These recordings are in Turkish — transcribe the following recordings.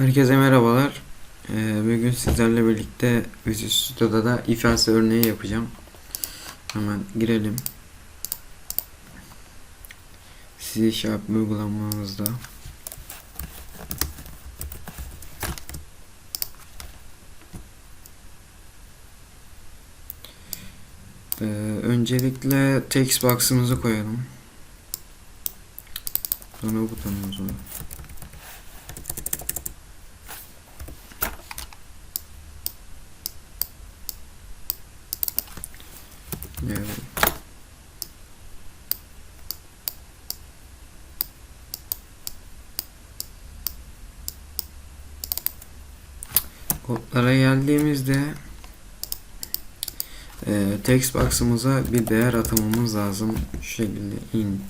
Herkese merhabalar. Ee, bugün sizlerle birlikte Visual Studio'da da if else örneği yapacağım. Hemen girelim. C Sharp uygulamamızda. Ee, öncelikle text box'ımızı koyalım. Sonra butonumuzu. Evet. Kodlara geldiğimizde e, text box'ımıza bir değer atamamız lazım. Şu şekilde int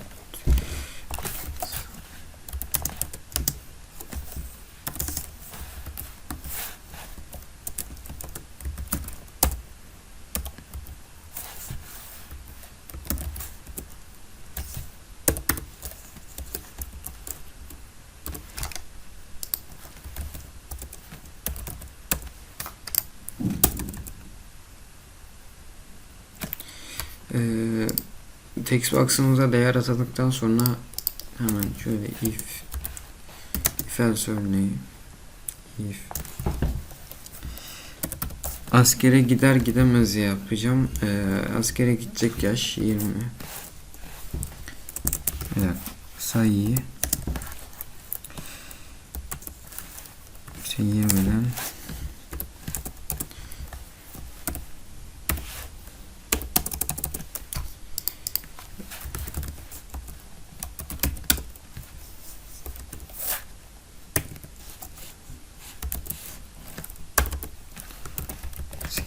Ee, text box'ımıza değer atadıktan sonra hemen şöyle if if else örneği if askere gider gidemez yapacağım. Ee, askere gidecek yaş 20. Evet, sayıyı işte 20'den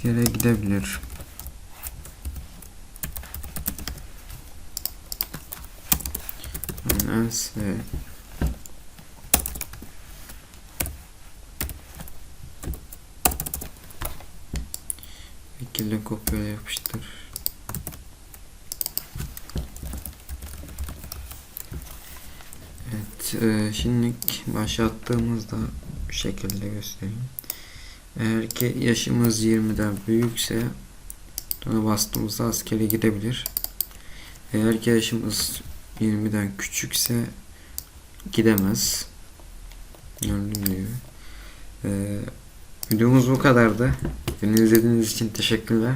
askere gidebilir. Neyse. şekilde kopyala yapıştır. Evet, e, şimdilik başlattığımızda bu şekilde göstereyim. Eğer ki yaşımız 20'den büyükse ona bastığımızda askere gidebilir. Eğer ki yaşımız 20'den küçükse gidemez. Gördüğünüz gibi. Ee, videomuz bu kadardı. Beni izlediğiniz için teşekkürler.